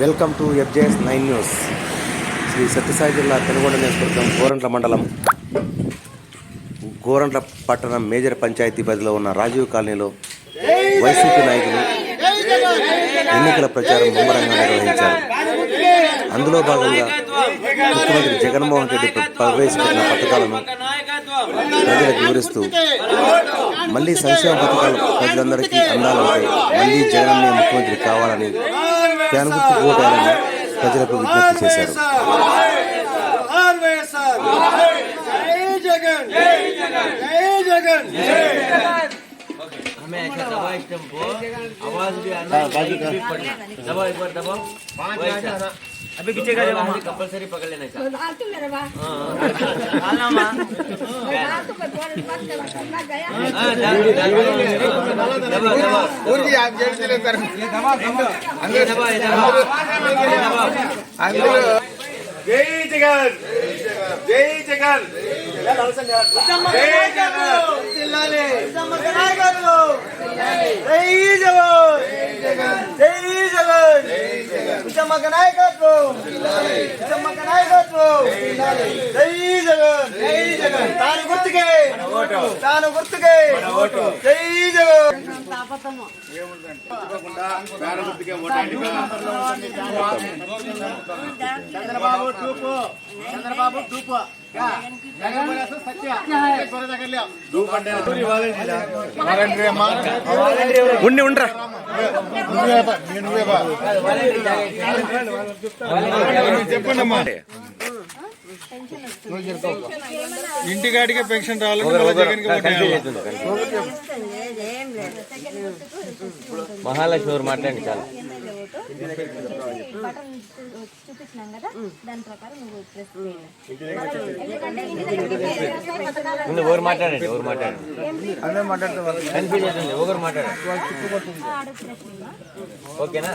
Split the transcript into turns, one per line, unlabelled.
Welcome to FJS nine news. Sri Satyasai జిల్లా పెనుగొండ నియోజకవర్గం గోరంట్ల మండలం గోరంట్ల పట్టణం మేజర్ పంచాయతీ పరిధిలో ఉన్న రాజీవ్ కాలనీలో వైసీపీ నాయకులు ఎన్నికల ప్రచారం ముమ్మరంగా నిర్వహించారు. అందులో భాగంగా ముఖ్యమంత్రి జగన్మోహన్ రెడ్డి ప్రవేశపెట్టిన పథకాలను ప్రజలకు వివరిస్తూ మళ్ళీ సంక్షేమ పథకాలు ప్రజలందరికీ అందాలంటే మళ్ళీ జగన్నే ముఖ్యమంత్రి కావాలని ఫ్యాన్ గుర్తు ఓటాలని ప్రజలకు విజ్ఞప్తి చేశారు
జోహార్ వైఎస్ఆర్ జై జగన్ జై జగన్
हमें ऐसा दबा इस टेम्पो आवाज भी आना चाहिए भी पड़ना दबाओ एक बार दबाओ वैसा अभी पीछे का जगह कंपलसरी पकड़ लेना चाहिए
ఊరికి యాభై
చేస్తలేదు సార్ అందరూ
జై జగన్ జై జగన్ జై జగన్ జై జగన్ నాయకత్వం నాయకత్వం జై జగన్ తాను గుర్తుకే జై జగన్. చంద్రబాబు టూపు చంద్రబాబు టూపు
ఉండి ఉండరా.
ఇంటికాడికే పెన్షన్ రావాలి
మహాలక్ష్మి ఎవరు మాట్లాడండి చాలా
చూపించినాం కదా దాని ప్రకారం నువ్వు ప్రెస్
ముందు ఎవరు మాట్లాడండి? ఎవరు మాట్లాడండి? కన్ఫ్యూజ్ అవుతుంది ఒకరు మాట్లాడండి ఓకేనా?